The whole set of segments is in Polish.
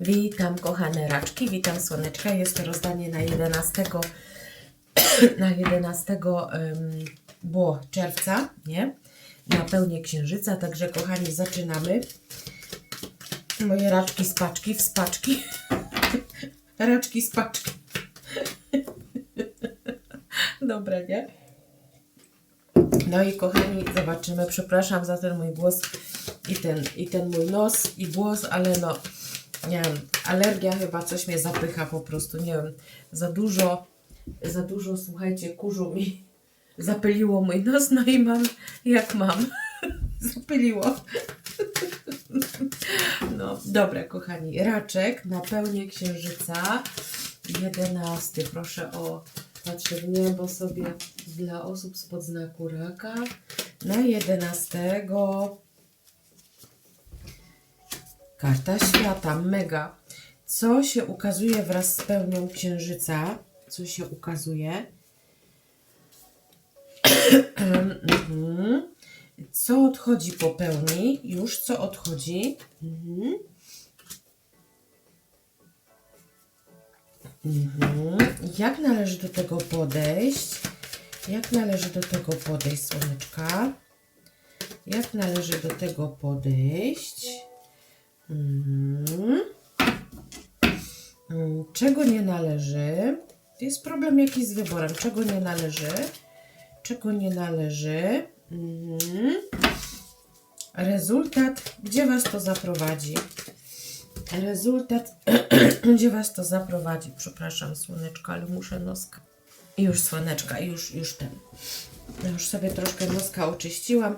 Witam kochane raczki, witam słoneczka. Jest to rozdanie na 11, na 11 em, było czerwca, nie? Na pełnię księżyca, także kochani zaczynamy. Moje raczki z paczki, w spaczki. raczki z paczki. Dobre, nie? No i kochani, zobaczymy. Przepraszam za ten mój głos i ten, i ten mój nos i głos, ale no, nie wiem, alergia chyba coś mnie zapycha po prostu, nie wiem, za dużo, za dużo, słuchajcie, kurzu mi zapyliło mój nos, no i mam jak mam. Zapyliło. No, dobra, kochani, raczek na pełnię księżyca, jedenasty, proszę o Patrzę w niebo sobie dla osób spod znaku raka. Na 11. Karta świata, mega. Co się ukazuje wraz z pełnią księżyca? Co się ukazuje? Co odchodzi po pełni? Już co odchodzi? Mhm. Mhm. Jak należy do tego podejść? Jak należy do tego podejść, słoneczka? Jak należy do tego podejść? Mhm. Mm, Czego nie należy? Jest problem jakiś z wyborem. Czego nie należy? Czego nie należy? Mhm. Rezultat, gdzie Was to zaprowadzi? Rezultat, gdzie Was to zaprowadzi? Przepraszam, słoneczko, ale muszę noska. Już słoneczka, już, już ten. Już sobie troszkę noska oczyściłam.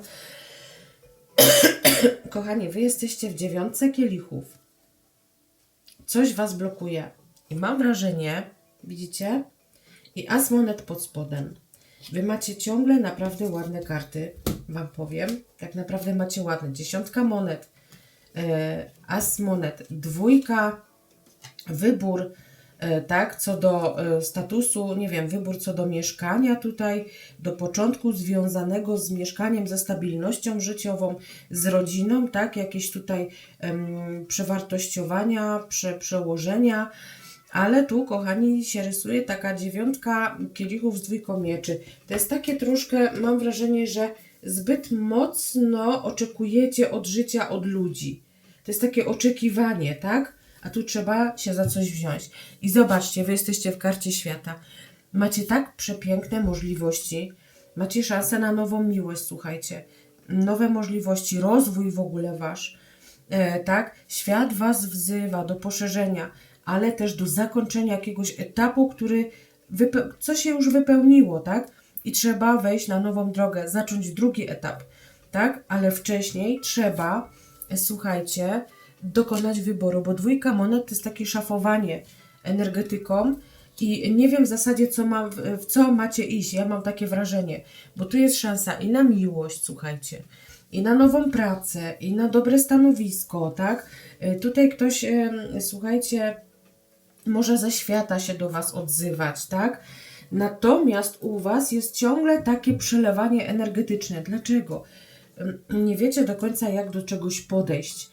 Kochani, Wy jesteście w dziewiątce kielichów. Coś Was blokuje. I mam wrażenie, widzicie? I as monet pod spodem. Wy macie ciągle naprawdę ładne karty, Wam powiem. Tak naprawdę macie ładne. Dziesiątka monet, e, as monet, dwójka, wybór, tak, co do e, statusu, nie wiem, wybór co do mieszkania tutaj, do początku związanego z mieszkaniem, ze stabilnością życiową, z rodziną, tak, jakieś tutaj em, przewartościowania, prze, przełożenia, ale tu, kochani, się rysuje taka dziewiątka kielichów z dwójką mieczy. To jest takie troszkę, mam wrażenie, że zbyt mocno oczekujecie od życia, od ludzi. To jest takie oczekiwanie, tak? A tu trzeba się za coś wziąć. I zobaczcie, wy jesteście w karcie świata. Macie tak przepiękne możliwości, macie szansę na nową miłość, słuchajcie. Nowe możliwości, rozwój w ogóle wasz. E, tak? Świat was wzywa do poszerzenia, ale też do zakończenia jakiegoś etapu, który co się już wypełniło, tak? I trzeba wejść na nową drogę, zacząć drugi etap, tak? Ale wcześniej trzeba, e, słuchajcie, dokonać wyboru, bo dwójka monet to jest takie szafowanie energetyką i nie wiem w zasadzie, co w co macie iść. Ja mam takie wrażenie, bo tu jest szansa i na miłość, słuchajcie, i na nową pracę, i na dobre stanowisko, tak? Y, Tutaj ktoś, słuchajcie, może ze świata się do Was odzywać, tak? Natomiast u Was jest ciągle takie przelewanie energetyczne. Dlaczego? Nie wiecie do końca, jak do czegoś podejść.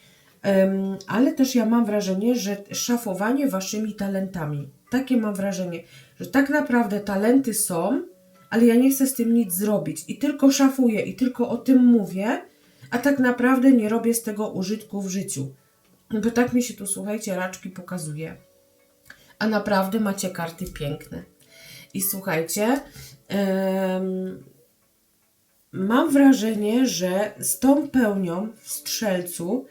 Ale też ja mam wrażenie, że szafowanie Waszymi talentami. Takie mam wrażenie, że tak naprawdę talenty są, ale ja nie chcę z tym nic zrobić i tylko szafuję i tylko o tym mówię, a tak naprawdę nie robię z tego użytku w życiu. Bo tak mi się tu, słuchajcie, raczki pokazuje a naprawdę macie karty piękne. I słuchajcie, em, mam wrażenie, że z tą pełnią w strzelcu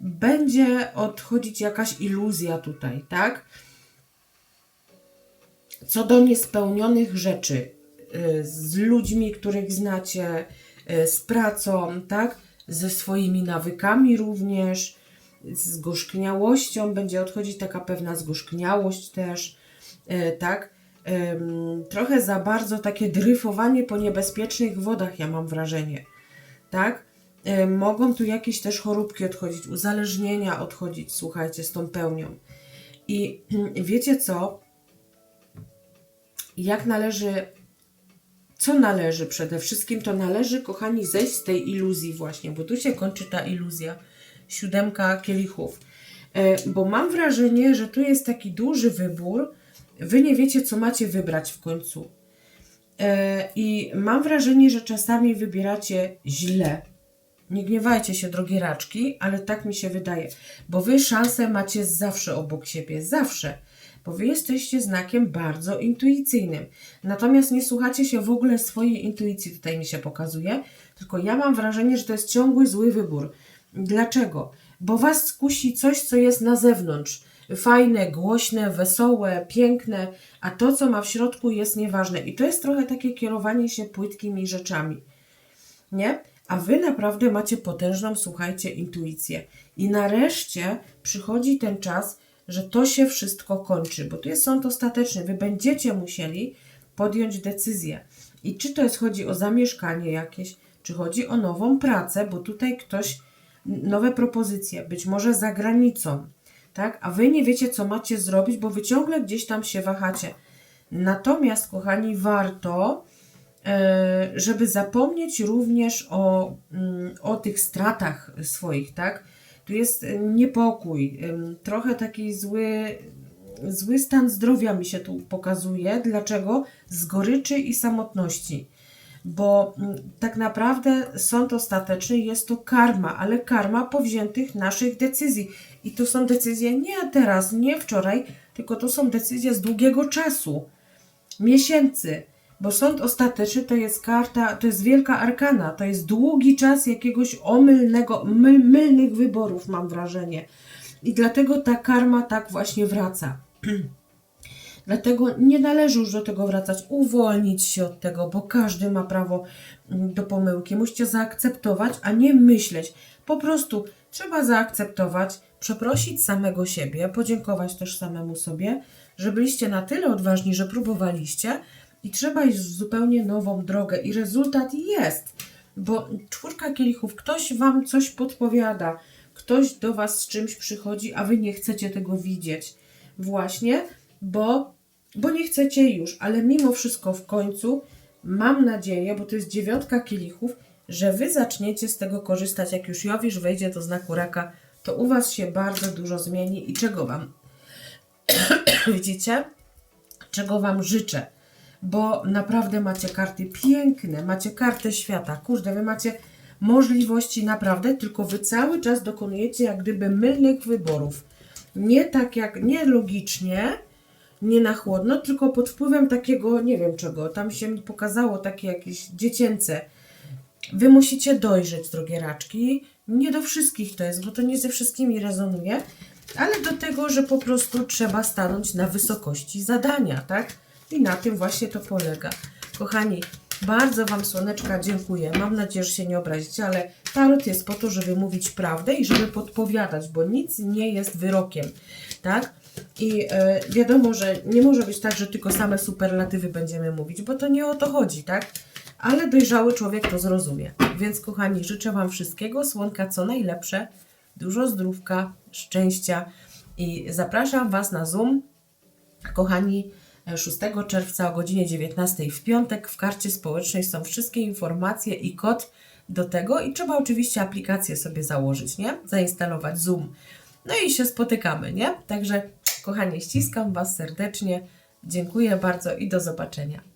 będzie odchodzić jakaś iluzja tutaj, tak? Co do niespełnionych rzeczy y, z ludźmi, których znacie, y, z pracą, tak? Ze swoimi nawykami również, z gorzkniałością będzie odchodzić taka pewna zgorzkniałość też, e, tak? Trochę za bardzo takie dryfowanie po niebezpiecznych wodach, ja mam wrażenie, tak? E, mogą tu jakieś też choróbki odchodzić, uzależnienia odchodzić, słuchajcie, z tą pełnią. I wiecie co? Jak należy, co należy przede wszystkim, to należy, kochani, zejść z tej iluzji właśnie, bo tu się kończy ta iluzja siódemka kielichów. E, bo mam wrażenie, że tu jest taki duży wybór. Wy nie wiecie, co macie wybrać w końcu. E, I mam wrażenie, że czasami wybieracie źle. Nie gniewajcie się, drogie raczki, ale tak mi się wydaje, bo wy szansę macie zawsze obok siebie, zawsze, bo wy jesteście znakiem bardzo intuicyjnym. Natomiast nie słuchacie się w ogóle swojej intuicji, tutaj mi się pokazuje, tylko ja mam wrażenie, że to jest ciągły zły wybór. Dlaczego? Bo was skusi coś, co jest na zewnątrz. Fajne, głośne, wesołe, piękne, a to, co ma w środku, jest nieważne. I to jest trochę takie kierowanie się płytkimi rzeczami nie? A wy naprawdę macie potężną, słuchajcie, intuicję. I nareszcie przychodzi ten czas, że to się wszystko kończy, bo tu jest sąd ostateczny. Wy będziecie musieli podjąć decyzję. I czy to jest chodzi o zamieszkanie jakieś, czy chodzi o nową pracę, bo tutaj ktoś, nowe propozycje, być może za granicą, tak? A wy nie wiecie, co macie zrobić, bo wy ciągle gdzieś tam się wahacie. Natomiast, kochani, warto żeby zapomnieć również o, mm, o tych stratach swoich, tak? Tu jest e, niepokój, trochę taki zły, zły stan zdrowia mi się tu pokazuje. Dlaczego? Z goryczy i samotności. Bo mm, tak naprawdę sąd ostateczny jest to karma, ale karma powziętych naszych decyzji. I to są decyzje nie teraz, nie wczoraj, tylko to są decyzje z długiego czasu miesięcy, bo sąd ostateczny to jest karta, to jest wielka arkana, to jest długi czas jakiegoś omylnego, my, mylnych wyborów, mam wrażenie. I dlatego ta karma tak właśnie wraca. Dlatego nie należy już do tego wracać, uwolnić się od tego, bo każdy ma prawo mm, do pomyłki. Musicie zaakceptować, a nie myśleć. Po prostu trzeba zaakceptować, przeprosić samego siebie, podziękować też samemu sobie, że byliście na tyle odważni, że próbowaliście i trzeba iść w zupełnie nową drogę. I rezultat jest, bo czwórka kielichów, ktoś wam coś podpowiada, ktoś do was z czymś przychodzi, a wy nie chcecie tego widzieć. Właśnie, bo, bo nie chcecie już, ale mimo wszystko w końcu mam nadzieję, bo to jest dziewiątka kielichów, że wy zaczniecie z tego korzystać. Jak już Jowisz wejdzie do znaku raka, to u was się bardzo dużo zmieni. I czego wam widzicie, czego Wam życzę, bo naprawdę macie karty piękne, macie kartę świata, kurde, Wy macie możliwości naprawdę, tylko Wy cały czas dokonujecie jak gdyby mylnych wyborów. Nie tak jak, nie logicznie, nie na chłodno, tylko pod wpływem takiego, nie wiem czego, tam się pokazało takie jakieś dziecięce. Wy musicie dojrzeć, drogie raczki. Nie do wszystkich to jest, bo to nie ze wszystkimi rezonuje, ale do tego, że po prostu trzeba stanąć na wysokości zadania, tak? I na tym właśnie to polega. Kochani, bardzo Wam słoneczka dziękuję. Mam nadzieję, że się nie obrazicie, ale tarot jest po to, żeby mówić prawdę i żeby podpowiadać, bo nic nie jest wyrokiem, tak? I e, wiadomo, że nie może być tak, że tylko same superlatywy będziemy mówić, bo to nie o to chodzi, tak? Ale dojrzały człowiek to zrozumie. Więc, kochani, życzę Wam wszystkiego, słonka co najlepsze, dużo zdrówka, szczęścia i zapraszam Was na Zoom, kochani, 6 czerwca o godzinie 19 w piątek. W karcie społecznej są wszystkie informacje i kod do tego i trzeba oczywiście aplikację sobie założyć, nie? Zainstalować Zoom. No i się spotykamy, nie? Także, kochani, ściskam Was serdecznie. Dziękuję bardzo i do zobaczenia.